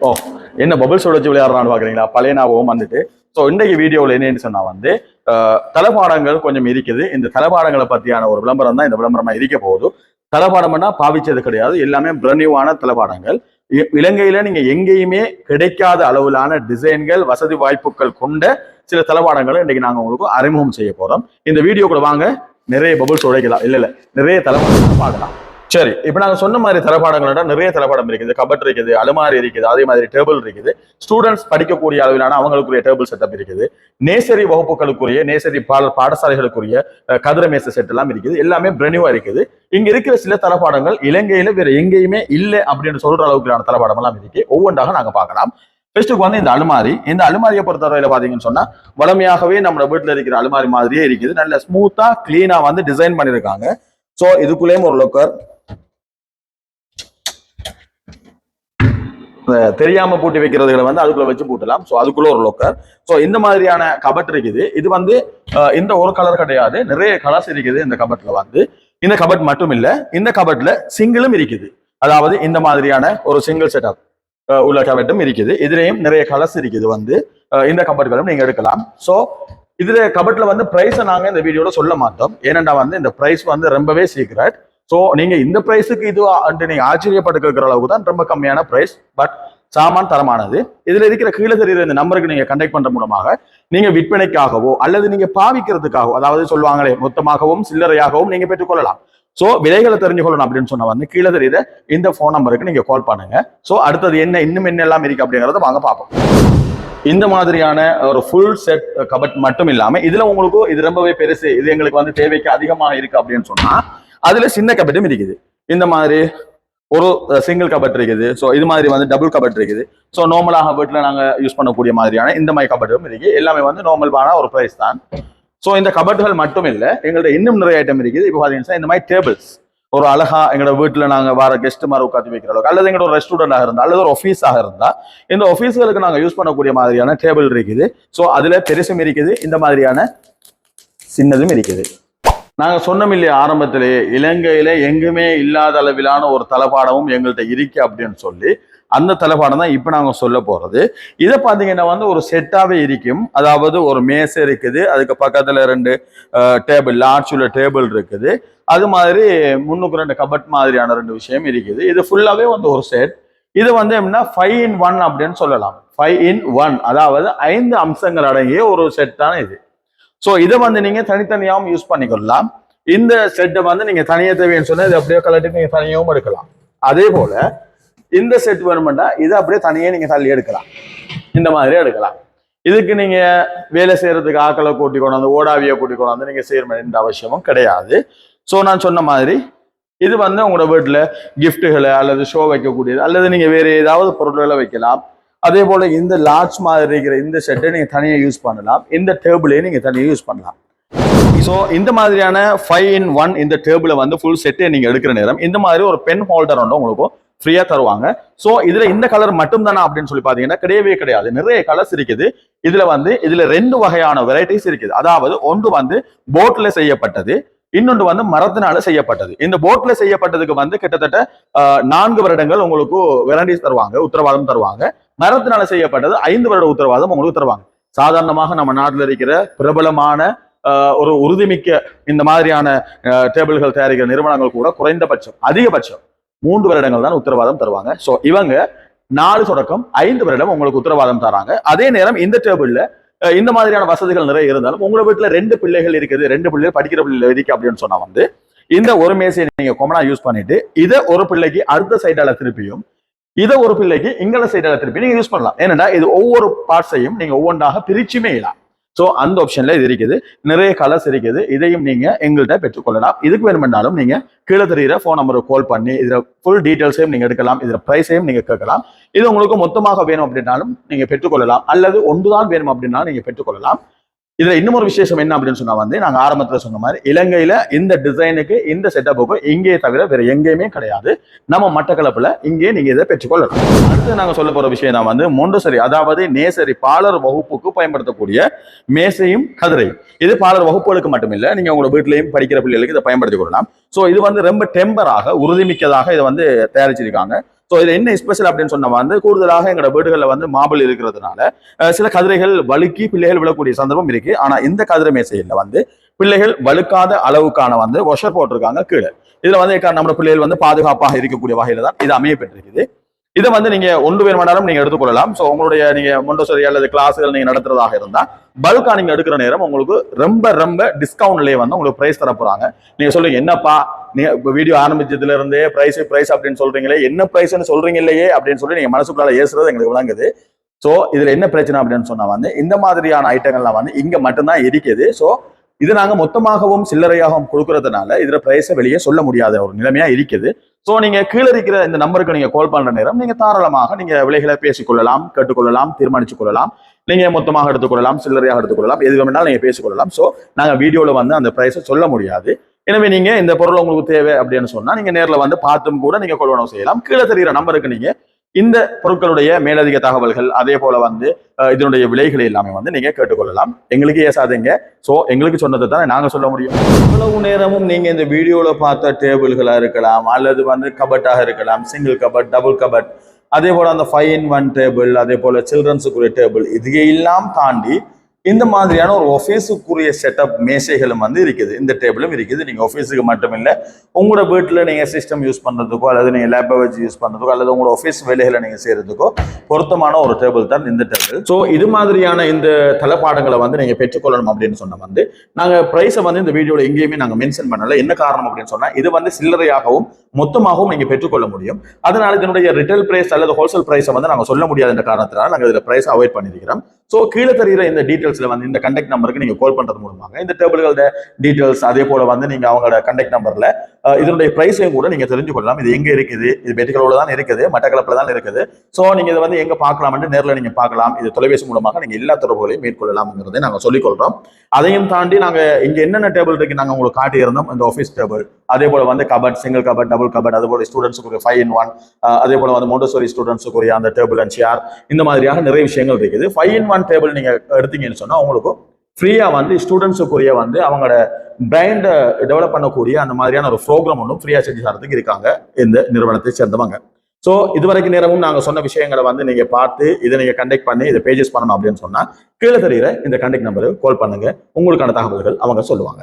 ஓ என்ன பபிள்ஸ் வச்சு விளையாடுறான்னு பாக்குறீங்களா? பழைய ஞாபகம் வந்துட்டு. ஸோ இன்றைக்கு வீடியோவில் என்னன்னு சொன்னால் வந்து தலைப்பாடங்கள் கொஞ்சம் இருக்குது. இந்த தலைப்பாடங்களை பற்றியான ஒரு விளம்பரம் தான் இந்த விளம்பரமாக இருக்க போகுது. தலைப்பாடம்னா பாவிச்சது கிடையாது. எல்லாமே பிரனிவான தலைப்பாடங்கள் இ- இலங்கையில நீங்க எங்கேயுமே கிடைக்காத அளவிலான டிசைன்கள் வசதி வாய்ப்புகள் கொண்ட சில தளபாடங்களை இன்னைக்கு நாங்க உங்களுக்கு அறிமுகம் செய்ய போறோம். இந்த வீடியோக்குள்ள வாங்க. நிறைய பபுள்ஸ் உடைக்கலாம் இல்ல இல்ல. நிறைய தலைப்பாடங்கள் பார்க்கலாம். சரி இப்போ நாங்க சொன்ன மாதிரி தளபாடங்களோட நிறைய தரப்பாடம் இருக்குது. கபட் இருக்குது அலுமாரி இருக்குது அதே மாதிரி டேபிள் இருக்குது. ஸ்டூடெண்ட்ஸ் படிக்கக்கூடிய அளவிலான அவங்களுக்குரிய டேபிள் செட்டப் இருக்குது. நேசரி வகுப்புகளுக்குரிய நேசரி பாட பாடசாலைகளுக்குரிய கதிரமேச செட் எல்லாம் இருக்குது. எல்லாமே பிரனிவா இருக்குது. இங்க இருக்கிற சில தரப்பாடங்கள் இலங்கையில வேற எங்கேயுமே இல்லை அப்படின்னு சொல்ற அளவுக்குலான தரப்பாடம் எல்லாம் இருக்கு. ஒவ்வொன்றாக நாங்க பார்க்கலாம். ஃபர்ஸ்ட்டுக்கு வந்து இந்த அலுமாரி. இந்த அலுமாரியை பொறுத்தவரையில பாத்தீங்கன்னு சொன்னா வளமையாகவே நம்ம வீட்டில் இருக்கிற அலுமாரி மாதிரியே இருக்குது. நல்ல ஸ்மூத்தா கிளீனா வந்து டிசைன் பண்ணியிருக்காங்க ஸோ இதுக்குள்ளேயும் ஒரு லொக்கர் தெரியாம பூட்டி வைக்கிறதுகளை வந்து அதுக்குள்ள வச்சு பூட்டலாம். ஸோ அதுக்குள்ள ஒரு லோக்கர் ஸோ இந்த மாதிரியான கபட் இருக்குது. இது வந்து இந்த ஒரு கலர் கிடையாது. நிறைய கலர்ஸ் இருக்குது இந்த கபட்ல வந்து. இந்த கபட் மட்டும் இல்லை. இந்த கபட்ல சிங்கிளும் இருக்குது. அதாவது இந்த மாதிரியான ஒரு சிங்கிள் செட்டப் உள்ள கபட்டும் இருக்குது. இதுலேயும் நிறைய கலர்ஸ் இருக்குது வந்து. இந்த கபட்களும் நீங்க எடுக்கலாம். ஸோ இதுல கபட்ல வந்து பிரைஸை நாங்க இந்த வீடியோல சொல்ல மாட்டோம். ஏனென்றா வந்து இந்த பிரைஸ் வந்து ரொம்பவே சீக்ரெட் ஸோ நீங்க இந்த பிரைஸுக்கு இதுவா அன்ட்டு நீங்க ஆச்சரியப்பட்டு கேட்கிற அளவுக்கு தான் ரொம்ப கம்மியான பிரைஸ் பட் சாமான் தரமானது. இதுல இருக்கிற கீழே தெரியுற இந்த நம்பருக்கு நீங்க கண்டெக்ட் பண்ற மூலமாக நீங்க விற்பனைக்காகவோ அல்லது நீங்க பாவிக்கிறதுக்காகவோ அதாவது சொல்லுவாங்களே மொத்தமாகவும் சில்லறையாகவும் நீங்க பெற்றுக்கொள்ளலாம். சோ விலைகளை தெரிஞ்சு கொள்ளணும் அப்படின்னு சொன்னா வந்து கீழே தெரியுற இந்த ஃபோன் நம்பருக்கு நீங்க கால் பண்ணுங்க. சோ அடுத்தது என்ன இன்னும் என்ன எல்லாம் இருக்கு அப்படிங்கறத வாங்க பார்ப்போம். இந்த மாதிரியான ஒரு ஃபுல் செட் கபட் மட்டும் இல்லாம இதுல உங்களுக்கு இது ரொம்பவே பெருசு இது எங்களுக்கு வந்து தேவைக்கு அதிகமா இருக்கு அப்படின்னு சொன்னா அதுல சின்ன கபட்டும் இருக்குது. இந்த மாதிரி ஒரு சிங்கிள் கபட் இருக்குது. ஸோ இது மாதிரி வந்து டபுள் கபட் இருக்குது. ஸோ நார்மலாக வீட்டில் நாங்கள் யூஸ் பண்ணக்கூடிய மாதிரியான இந்த மாதிரி கபட்டும் இருக்குது. எல்லாமே வந்து நார்மலான ஒரு ப்ரைஸ் தான். ஸோ இந்த கபட்டுகள் மட்டும் இல்லை எங்கள்கிட்ட இன்னும் நிறைய ஐட்டம் இருக்குது. இப்போ பார்த்தீங்கன்னா இந்த மாதிரி டேபிள்ஸ் ஒரு அழகா எங்களோட வீட்டில் நாங்கள் வர கெஸ்ட் மாதிரி உட்காந்து வைக்கிற அளவுக்கு அல்லது எங்களோட ஒரு ரெஸ்டாரண்டாக இருந்தால் அல்லது ஒரு ஆஃபீஸாக இருந்தால் இந்த ஆஃபீஸ்களுக்கு நாங்கள் யூஸ் பண்ணக்கூடிய மாதிரியான டேபிள் இருக்குது. ஸோ அதில் பெருசும் இருக்குது. இந்த மாதிரியான சின்னதும் இருக்குது. நாங்கள் சொன்னோம் இல்லையா ஆரம்பத்திலேயே இலங்கையில எங்குமே இல்லாத அளவிலான ஒரு தளபாடமும் எங்கள்கிட்ட இருக்கு அப்படின்னு சொல்லி அந்த தலைப்பாடம் தான் இப்போ நாங்கள் சொல்ல போகிறது இதை பார்த்தீங்கன்னா வந்து ஒரு செட்டாகவே இருக்கும். அதாவது ஒரு மேசை இருக்குது அதுக்கு பக்கத்தில் ரெண்டு டேபிள் லார்ஜ் உள்ள டேபிள் இருக்குது. அது மாதிரி முன்னுக்கு ரெண்டு கபட் மாதிரியான ரெண்டு விஷயம் இருக்குது. இது ஃபுல்லாகவே வந்து ஒரு செட் இது வந்து எப்படின்னா ஃபைவ் இன் ஒன் அப்படின்னு சொல்லலாம். ஃபைவ் இன் ஒன் அதாவது ஐந்து அம்சங்கள் அடங்கிய ஒரு செட் தான் இது. ஸோ இதை வந்து நீங்க தனித்தனியாகவும் யூஸ் பண்ணிக்கொள்ளலாம். இந்த செட்டை வந்து நீங்க தனியாக தேவைன்னு சொன்னா இது அப்படியே கலட்டி நீங்க தனியாகவும் எடுக்கலாம். அதே போல இந்த செட் வேணுமெண்டா இதை அப்படியே தனியே நீங்க தள்ளி எடுக்கலாம். இந்த மாதிரி எடுக்கலாம். இதுக்கு நீங்க வேலை செய்யறதுக்கு ஆக்களை கூட்டி கொண்டாந்து ஓடாவியை கூட்டி கொண்டாந்து நீங்க செய்யற வேண்டிய அவசியமும் கிடையாது. ஸோ நான் சொன்ன மாதிரி இது வந்து உங்களோட வீட்டில் கிஃப்ட்டுகளை அல்லது ஷோ வைக்கக்கூடியது அல்லது நீங்கள் வேறு ஏதாவது பொருட்களை வைக்கலாம். அதே போல் இந்த லார்ஜ் மாதிரி இருக்கிற இந்த செட்டை நீங்கள் தனியாக யூஸ் பண்ணலாம். இந்த டேபிளையும் நீங்கள் தனியாக யூஸ் பண்ணலாம். ஸோ இந்த மாதிரியான ஃபைவ் இன் ஒன் இந்த டேபிளை வந்து ஃபுல் செட்டை நீங்கள் எடுக்கிற நேரம் இந்த மாதிரி ஒரு பென் ஹோல்டர் ஒன்று உங்களுக்கு ஃப்ரீயாக தருவாங்க. ஸோ இதில் இந்த கலர் மட்டும் தானே அப்படின்னு சொல்லி பார்த்தீங்கன்னா கிடையவே கிடையாது. நிறைய கலர்ஸ் இருக்குது. இதில் வந்து இதில் ரெண்டு வகையான வெரைட்டிஸ் இருக்குது. அதாவது ஒன்று வந்து போட்டில் செய்யப்பட்டது இன்னொன்று வந்து மரத்தினால செய்யப்பட்டது. இந்த போட்ல செய்யப்பட்டதுக்கு வந்து கிட்டத்தட்ட நான்கு வருடங்கள் உங்களுக்கு வெரைட்டிஸ் தருவாங்க உத்தரவாதம் தருவாங்க. மரத்தினால செய்யப்பட்டது ஐந்து வருட உத்தரவாதம் உங்களுக்கு தருவாங்க. சாதாரணமாக நம்ம நாட்டில் இருக்கிற பிரபலமான ஒரு உறுதிமிக்க இந்த மாதிரியான டேபிள்கள் தயாரிக்கிற நிறுவனங்கள் கூட குறைந்தபட்சம் அதிகபட்சம் மூன்று வருடங்கள் தான் உத்தரவாதம் தருவாங்க. ஸோ இவங்க நாலு தொடக்கம் ஐந்து வருடம் உங்களுக்கு உத்தரவாதம் தராங்க. அதே நேரம் இந்த டேபிள்ல இந்த மாதிரியான வசதிகள் நிறைய இருந்தாலும் உங்க வீட்டுல ரெண்டு பிள்ளைகள் இருக்குது ரெண்டு பிள்ளைகள் படிக்கிற பிள்ளைகள் இருக்கு அப்படின்னு சொன்னா வந்து இந்த ஒரு மேசையை நீங்க கொமனா யூஸ் பண்ணிட்டு இதை ஒரு பிள்ளைக்கு அடுத்த சைடால திருப்பியும் இதை ஒரு பிள்ளைக்கு இங்கல சைடில் திருப்பி நீங்க யூஸ் பண்ணலாம். ஏன்னா இது ஒவ்வொரு பார்ட்ஸையும் நீங்க ஒவ்வொன்றாக பிரிச்சுமே இயலாம் ஸோ அந்த ஆப்ஷன்ல இது இருக்குது. நிறைய கலர்ஸ் இருக்குது. இதையும் நீங்க எங்கள்கிட்ட பெற்றுக்கொள்ளலாம். இதுக்கு வேணுமென்றாலும் நீங்க கீழே தெரிகிற ஃபோன் நம்பருக்கு கால் பண்ணி இதில் ஃபுல் டீட்டெயில்ஸையும் நீங்கள் எடுக்கலாம். இதில் ப்ரைஸையும் நீங்கள் கேட்கலாம். இது உங்களுக்கு மொத்தமாக வேணும் அப்படின்னாலும் நீங்கள் பெற்றுக்கொள்ளலாம். அல்லது ஒன்றுதான் வேணும் அப்படின்னாலும் நீங்கள் பெற்றுக்கொள்ளலாம். இதுல இன்னொரு ஒரு விசேஷம் என்ன அப்படின்னு சொன்னா வந்து நாங்க ஆரம்பத்துல சொன்ன மாதிரி இலங்கையில இந்த டிசைனுக்கு இந்த செட்டப்புக்கு இங்கேயே தவிர வேற எங்கேயுமே கிடையாது. நம்ம மட்டக்களப்புல இங்கே நீங்க இதை பெற்றுக்கொள்ளலாம். அடுத்து நாங்க சொல்ல போற விஷயம் தான் வந்து மொண்டசரி அதாவது நேசரி பாலர் வகுப்புக்கு பயன்படுத்தக்கூடிய மேசையும் கதிரையும். இது பாலர் வகுப்புகளுக்கு மட்டுமில்ல நீங்க உங்களோட வீட்லயும் படிக்கிற பிள்ளைகளுக்கு இதை பயன்படுத்திக் கொள்ளலாம். சோ இது வந்து ரொம்ப டெம்பராக உறுதிமிக்கதாக இதை வந்து தயாரிச்சிருக்காங்க. ஸோ இது என்ன ஸ்பெஷல் அப்படின்னு சொன்னா வந்து கூடுதலாக எங்களோட வீடுகளில் வந்து மாபிள் இருக்கிறதுனால சில கதிரைகள் வழுக்கி பிள்ளைகள் விழக்கூடிய சந்தர்ப்பம் இருக்கு. ஆனா இந்த கதிரை மேசையில் வந்து பிள்ளைகள் வழுக்காத அளவுக்கான வந்து ஒஷர் போட்டிருக்காங்க கீழே. இதுல வந்து க- நம்ம பிள்ளைகள் வந்து பாதுகாப்பாக இருக்கக்கூடிய வகையில தான் இது அமையப்பட்டிருக்குது இதை வந்து நீங்க ஒன்று வேணுமானாலும் நீங்க எடுத்துக்கொள்ளலாம். ஸோ உங்களுடைய நீங்க மொண்டோசரி அல்லது கிளாஸுகள் நீங்க நடத்துறதாக இருந்தா பல்கா நீங்க எடுக்கிற நேரம் உங்களுக்கு ரொம்ப ரொம்ப டிஸ்கவுண்ட்லயே வந்து உங்களுக்கு பிரைஸ் தர போறாங்க நீங்க சொல்லுங்க என்னப்பா நீங்க வீடியோ ஆரம்பிச்சதுல இருந்தே பிரைஸ் பிரைஸ் அப்படின்னு சொல்றீங்களே என்ன பிரைஸ்ன்னு சொல்றீங்க இல்லையே அப்படின்னு சொல்லி நீங்க மனசுக்குள்ளால ஏசுறது எங்களுக்கு விளங்குது. ஸோ இதுல என்ன பிரச்சனை அப்படின்னு சொன்னா வந்து இந்த மாதிரியான ஐட்டங்கள்லாம் வந்து இங்க மட்டும்தான் இருக்குது ஸோ இது நாங்க மொத்தமாகவும் சில்லறையாகவும் கொடுக்கறதுனால இதுல பிரைஸை வெளியே சொல்ல முடியாத ஒரு நிலைமையா இருக்குது. ஸோ நீங்க கீழே இருக்கிற இந்த நம்பருக்கு நீங்க கால் பண்ற நேரம் நீங்க தாராளமாக நீங்க விலைகளை பேசிக்கொள்ளலாம் கேட்டுக்கொள்ளலாம் தீர்மானிச்சு கொள்ளலாம். நீங்க மொத்தமாக எடுத்துக்கொள்ளலாம் சில்லறையாக எடுத்துக்கொள்ளலாம் எது வேணாலும் நீங்க பேசிக்கொள்ளலாம். ஸோ நாங்க வீடியோல வந்து அந்த பிரைஸை சொல்ல முடியாது. எனவே நீங்க இந்த பொருள் உங்களுக்கு தேவை அப்படின்னு சொன்னா நீங்க நேரில் வந்து பார்த்தும் கூட நீங்க கொள்வனவு செய்யலாம். கீழே தெரிகிற நம்பருக்கு நீங்க இந்த பொருட்களுடைய மேலதிக தகவல்கள் அதே போல வந்து இதனுடைய விலைகளை எல்லாமே வந்து நீங்க கேட்டுக்கொள்ளலாம். எங்களுக்கு ஏசாதீங்க. ஸோ எங்களுக்கு சொன்னதை தானே நாங்க சொல்ல முடியும். இவ்வளவு நேரமும் நீங்க இந்த வீடியோல பார்த்த டேபிள்களா இருக்கலாம் அல்லது வந்து கபட்டாக இருக்கலாம் சிங்கிள் கபட் டபுள் கபட் அதே போல அந்த ஃபைவ் இன் ஒன் டேபிள் அதே போல சில்ட்ரன்ஸுக்குரிய டேபிள் இதையெல்லாம் தாண்டி இந்த மாதிரியான ஒரு ஆஃபீஸுக்குரிய செட்டப் மேசைகளும் வந்து இருக்குது. இந்த டேபிளும் இருக்குது. நீங்கள் ஆஃபீஸுக்கு மட்டும் இல்லை உங்களோட வீட்டில் நீங்கள் சிஸ்டம் யூஸ் பண்ணுறதுக்கோ அல்லது நீங்கள் லேப்பை வச்சு யூஸ் பண்ணுறதுக்கோ அல்லது உங்களோட ஆஃபீஸ் வேலைகளை நீங்கள் செய்கிறதுக்கோ பொருத்தமான ஒரு டேபிள் தான் இந்த டேபிள் ஸோ இது மாதிரியான இந்த தளபாடங்களை வந்து நீங்கள் பெற்றுக்கொள்ளணும் அப்படின்னு சொன்ன வந்து நாங்கள் ப்ரைஸை வந்து இந்த வீடியோவில் எங்கேயுமே நாங்கள் மென்ஷன் பண்ணலை. என்ன காரணம் அப்படின்னு சொன்னால் இது வந்து சில்லறையாகவும் மொத்தமாகவும் நீங்கள் பெற்றுக்கொள்ள முடியும். அதனால இதனுடைய ரிட்டைல் பிரைஸ் அல்லது ஹோல்சேல் பிரைஸை வந்து நாங்கள் சொல்ல முடியாத இந்த காரணத்தினால நாங்க இதுல பிரைஸ் அவாய்ட் பண்ணிருக்கிறோம். ஸோ கீழே தெரிகிற இந்த டீட்டெயில்ஸ் டீட்டெயில்ஸ்ல வந்து இந்த கண்டெக்ட் நம்பருக்கு நீங்க கால் பண்றது மூலமாக இந்த டேபிள்களோட டீட்டெயில்ஸ் அதே போல வந்து நீங்க அவங்களோட கண்டெக்ட் நம்பர்ல இதனுடைய பிரைஸையும் கூட நீங்க தெரிஞ்சு கொள்ளலாம். இது எங்க இருக்குது? இது பெட்டிகளோட தான் இருக்குது மட்டக்களப்பில் தான் இருக்குது. ஸோ நீங்க இதை வந்து எங்க பார்க்கலாம்னு நேரில் நீங்க பார்க்கலாம். இது தொலைபேசி மூலமாக நீங்க எல்லா தொடர்புகளையும் மேற்கொள்ளலாம்ங்கிறதை நாங்கள் சொல்லிக்கொள்றோம் அதையும் தாண்டி நாங்க இங்க என்னென்ன டேபிள் இருக்கு நாங்க உங்களுக்கு காட்டியிருந்தோம். இந்த ஆஃபீஸ் டேபிள் அதே போல வந்து cupboard single cupboard double cupboard அதே போல ஸ்டூடெண்ட்ஸுக்கு ஃபைவ் இன் ஒன் அதே போல வந்து மோண்டோசோரி ஸ்டூடெண்ட்ஸுக்குரிய அந்த டேபிள் அண்ட் சேர் இந்த மாதிரியாக நிறைய விஷயங்கள் இருக்குது. ஃபைவ் இன் ஒன் டேபிள் நீங்க எடுத்தீங்கன்னு சொன்னால் உங்களுக்கு ஃப்ரீயா வந்து ஸ்டூடெண்ட்ஸுக்குரிய வந்து அவங்களோட பிரைண்டை டெவலப் பண்ணக்கூடிய அந்த மாதிரியான ஒரு ப்ரோக்ராம் ஒன்றும் ஃப்ரீயா செஞ்சு தரத்துக்கு இருக்காங்க இந்த நிறுவனத்தை சேர்ந்தவங்க. ஸோ இதுவரைக்கும் நேரமும் நாங்கள் சொன்ன விஷயங்களை வந்து நீங்கள் பார்த்து இதை நீங்க கண்டெக்ட் பண்ணி இதை பேஜஸ் பண்ணணும் அப்படின்னு சொன்னால் கீழே தெரிகிற இந்த கண்டெக்ட் நம்பருக்கு கால் பண்ணுங்க. உங்களுக்கான தகவல்கள் அவங்க சொல்லுவாங்க.